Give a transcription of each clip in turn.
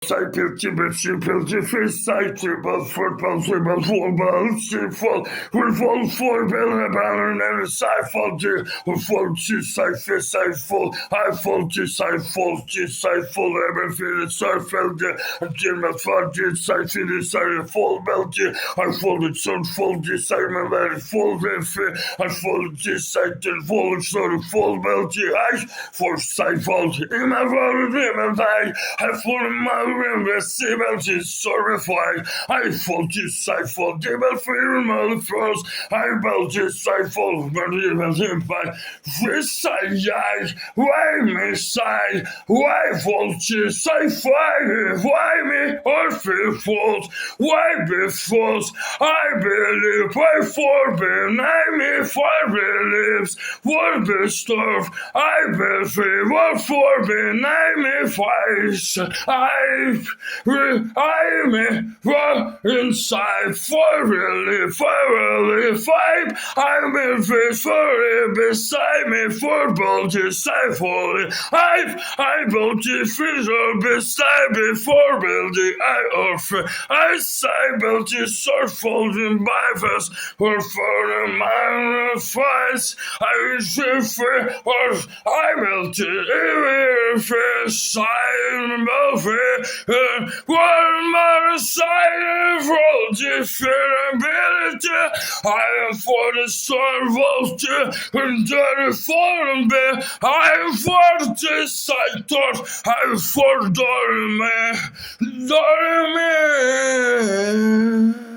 Cyberkibernetisch cyberbal cyberbal floorbal cyfal cyfal floorbal ballen and cyfal cyfal cyfal cyfal cyfal cyfal cyfal cyfal cyfal cyfal cyfal cyfal cyfal belt I folded some fold cyber very fold if I folded cyfal fold sort of fold belt I for cyfal in my world in my I for my remember Siebel is horrified. I fall to Cypher, Dibble my first. I belt is Cypher, Murderous Impact. This I yike, why me side? Why fall to Cypher? Why me Or orphan false, Why be false? I believe, I forbid, I me for believes, what be stuff? I be free, what forbid, I me sacrifice. I, I'm inside foreign, foreign Five, I'm in foreign beside me, football disciple. I've, I built a freezer beside me, for building I offer. I cybered a swordfold in my vest, or for a minor. I'm free, or I melted every face. I melted, one more side of roll, ability, I am for the storm vulture, and dirty foreign bear, I am for the side door, I am for Dorime, Dorime.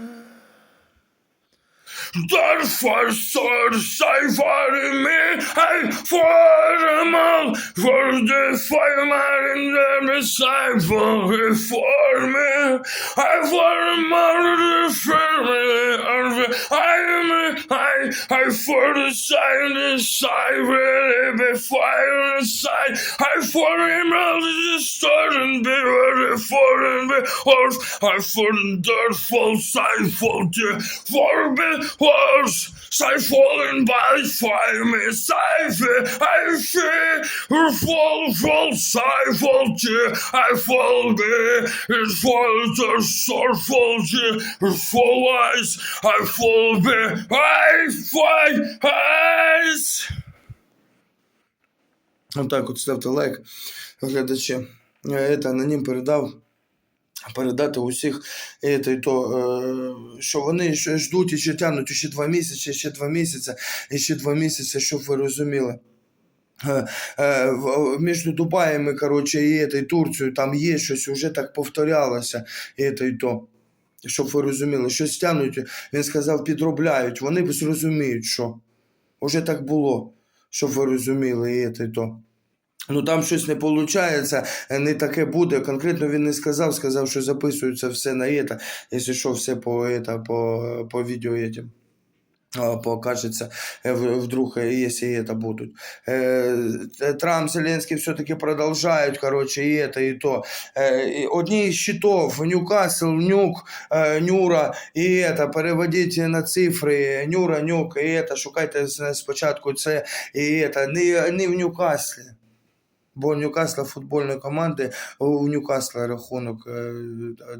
Därför står sig för mig en föremål, för det formar inte sig för det formar. Jag formar det för mig, jag mig, jag får det sig, det sig, det befriar det sig. Jag formar det står en berör, det får en behåll, jag får en dörr, får sig, får det, får sig fallen by fire med seife I fear her fall fall sig fall I fall be it falls a sore fall her fall eyes I fall be I fight eyes Отак от ставте лайк, глядачі. Я это анонім передав. Передати усіх е, й то, е, що вони ждуть і ще тягнуть ще два місяці, ще два місяці, і ще два місяці, щоб ви розуміли. Е, е, Між Дубаями, коротше, і, і Турцією там є щось, вже так повторялося, і, це, і то. Щоб ви розуміли, щось тягнуть, він сказав, підробляють, вони зрозуміють, що. Уже так було, щоб ви розуміли, і, і то. Ну там щось не виходить, не таке буде. Конкретно він не сказав, сказав, що записується все на это, якщо що, все по, это, по, по відео этим. а, Покажеться, е, в- вдруг, е, якщо это будуть. Е, Трамп, Зеленський все-таки продовжують, короче, і это, і то. Е, і Одні із щитов, Ньюкасл, Нюк, е, Нюра, і это, переводіть на цифри, Нюра, Нюк, і это, шукайте с- спочатку це, і это, не, не в Ньюкаслі. Бо Ньюкасла футбольної команди, у Ньюкасла рахунок, е,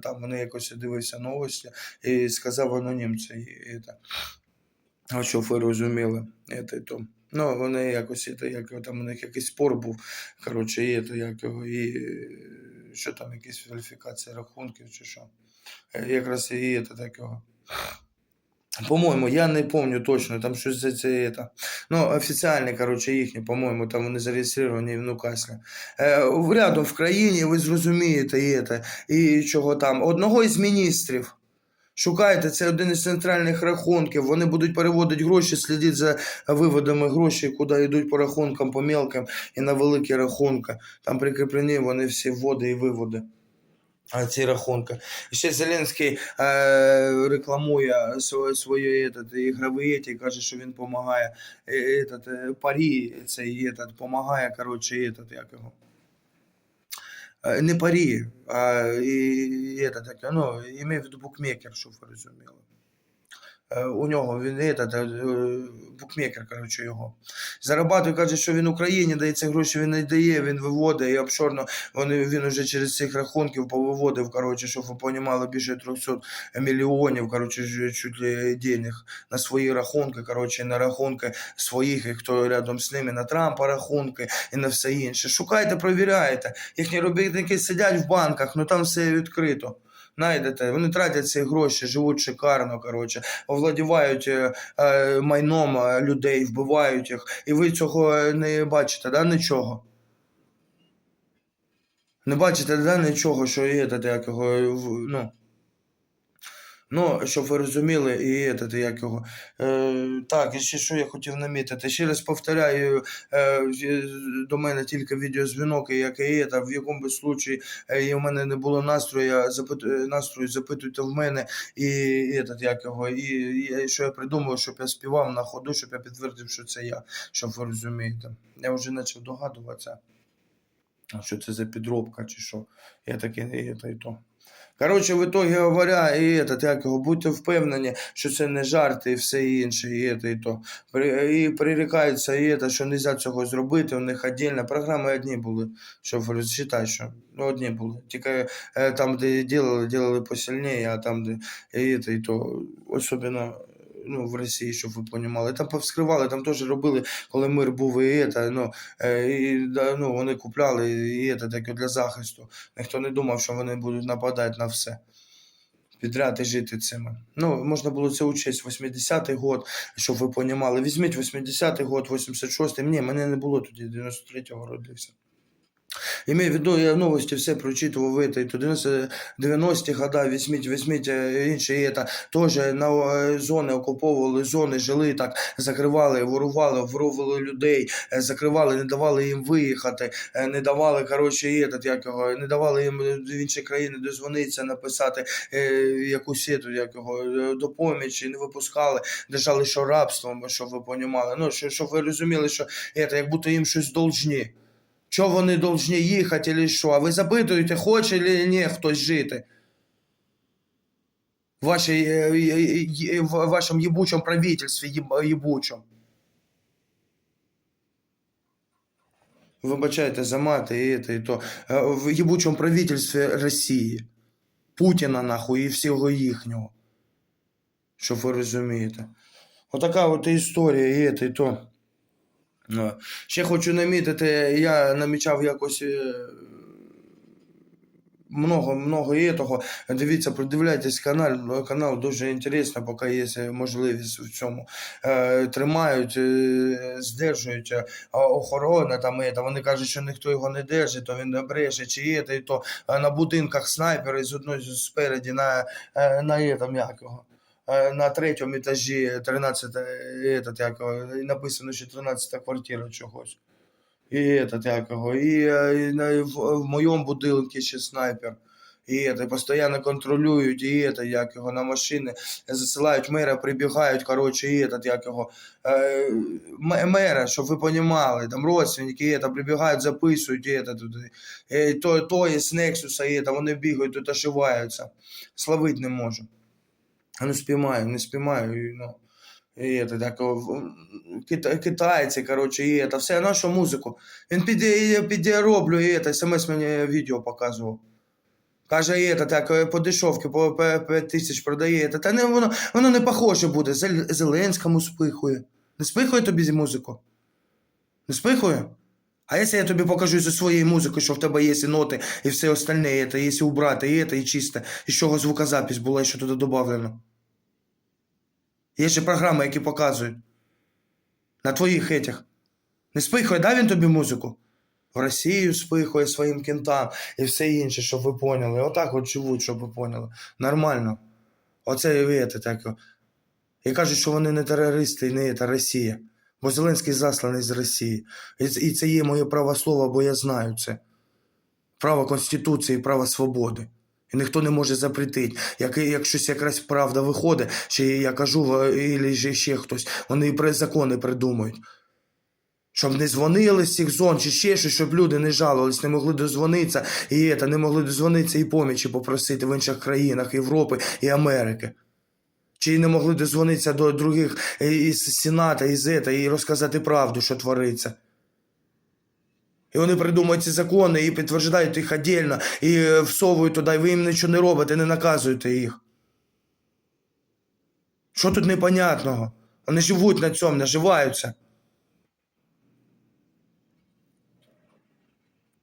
там вони якось дивився новості і сказав анонім це. і. А щоб ви розуміли, це, то. Ну, вони якось, це, як, там у них якийсь спор був, коротше, і, це, як і що там, якісь фальсифікації рахунків чи що. Е, Якраз і це такого. По-моєму, я не пам'ятаю точно, там щось за це. це. Ну, офіціальні, коротше, їхні, по-моєму, там вони зареєстровані в Ньюкаслі. Е, рядом в країні, ви зрозумієте, і, це, і чого там. Одного із міністрів. Шукайте, це один із центральних рахунків. Вони будуть переводити гроші, слідити за виводами грошей, куди йдуть по рахункам, по мелкам і на великі рахунки. Там прикріплені вони всі вводи і виводи А ці рахунки. Ще Зеленський е, рекламує своє, своє этот, ігровий еті, каже, що він допомагає. Е, этот, е, парі цей этот, допомагає, коротше, этот, як його. Е, Не парі, а і, і этот, як, ну, імею в виду букмекер, щоб ви розуміли. Е, У нього він этот, е, букмекер, коротше, його. Зарабатує, каже, що він Україні дає ці гроші, він не дає, він виводить і обшорно. Вони, він уже через цих рахунків повиводив, коротше, щоб ви понімали, більше 300 мільйонів, коротше, чуть ли денег на свої рахунки, коротше, на рахунки своїх, і хто рядом з ними, на Трампа рахунки і на все інше. Шукайте, провіряйте. Їхні робітники сидять в банках, ну там все відкрито. Найдете, вони тратять ці гроші, живуть шикарно, коротше, овладівають е, е, майном е, людей, вбивають їх, і ви цього не бачите, да, нічого. Не бачите, да, нічого, що є так як його, ну. Ну, щоб ви розуміли, і це, як його. Е, так, і ще що я хотів намітити. Ще раз повторяю, е, до мене тільки відеозвінок, як і є, та в якому случаї е, і в мене не було настрою, запит, е, настрою запитуйте в мене, і, і, этот, як його, і, і що я придумав, щоб я співав на ходу, щоб я підтвердив, що це я, щоб ви розумієте. Я вже почав догадуватися, що це за підробка чи що. Я таки і, та, і то. Коротше, в итоге говоря, і этот, як його, будьте впевнені, що це не жарти і все інше, і, це, і то. І прирікаються, і це, що не можна цього зробити, у них віддільна Програми одні були, що розчитай, що ну, одні були. Тільки е, там, де ділили, ділили посильніше, а там, де і, це, і то, особливо ну, в Росії, щоб ви розуміли. Там повскривали, там теж робили, коли мир був і це, ну, е, і, ну, вони купляли і це, таке для захисту. Ніхто не думав, що вони будуть нападати на все. Підряд і жити цими. Ну, можна було це учесть 80-й год, щоб ви понімали. Візьміть 80-й год, 86-й. Ні, мене не було тоді, 93-го родився. Імей в виду, я новості все прочитував в этой, то 90 90-ті года, візьміть, візьміть е, інші, і це, теж на е, зони окуповували, зони жили так, закривали, ворували, воровали людей, е, закривали, не давали їм виїхати, е, не давали, коротше, і этот, як його, не давали їм в інші країни дозвонитися, написати е, якусь ету, як його, е, допоміч, не випускали, держали що рабством, щоб ви понімали. Ну, що, щоб ви розуміли, що це, як будто їм щось должні. Що вони должні їхати, или що? А ви запитуєте, хоче чи ні хтось жити? В, вашій, е, е, е, в вашому єбучому правительстві єбучому. Вибачайте за мати і це, і то. В єбучому правительстві Росії. Путіна нахуй і всього їхнього. Щоб ви розумієте. Отака от історія, і це, і то. Ну, Ще хочу намітити, я намічав якось е, много, много є того. Дивіться, продивляйтесь канал, канал дуже інтересно, поки є можливість в цьому. Е, тримають, е, здержують е, охорона там, і, вони кажуть, що ніхто його не держить, то він не бреше, чи є, та й то на будинках снайпери з одної спереді на, е, на, там, як його, е, на третьому етажі 13 этот, як, його, і написано, що 13 квартира чогось. І этот, як, його, і, е, і на, в, в моєму будинку ще снайпер. І это, постійно контролюють, і это, як його, на машини засилають мера, прибігають, коротше, і этот, як його, е, м- мера, щоб ви понімали, там родственники, і это, прибігають, записують, і это, туди. І то, то є з Нексуса, і это, вони бігають, тут ошиваються. Славить не можу. А ну спіймаю, не спіймаю, і, ну. І это, так, в- кита- китайці, коротше, і это, все, нашу музику. Він піде, піде роблю, і это, смс мені відео показував. Каже, і это, так, е, по дешевки, по 5 тисяч продає. Та, та не, воно, воно не похоже буде. Зел- Зеленському спихує. Не спихує тобі музику? Не спихує? А якщо я тобі покажу зі своєю музикою, що в тебе є і ноти, і все остальне, і це, якщо убрати, і це, і чисте, і з чого звукозапись була, і що туди додавлено. Є ще програми, які показують. На твоїх етях. Не спихує, да він тобі музику? В Росію спихує своїм кентам і все інше, щоб ви поняли. Отак от живуть, щоб ви поняли. Нормально. Оце і вієте так. І кажуть, що вони не терористи і не це Росія. Бо Зеленський засланий з Росії. І це- є моє право слова, бо я знаю це. Право Конституції, право свободи. І ніхто не може запретити. Як, як щось якраз правда виходить, чи я кажу, або ще хтось, вони і закони придумують. Щоб не дзвонили з цих зон, чи ще щось, щоб люди не жалувались, не могли дозвонитися, і це, не могли дозвонитися і помічі попросити в інших країнах Європи і Америки. Чи не могли дозвонитися до других е, із Сената, із ета, і розказати правду, що твориться. І вони придумують ці закони і підтверджують їх віддільно, і е, всовують туди, і ви їм нічого не робите, не наказуєте їх. Що тут непонятного? Вони живуть на цьому, наживаються.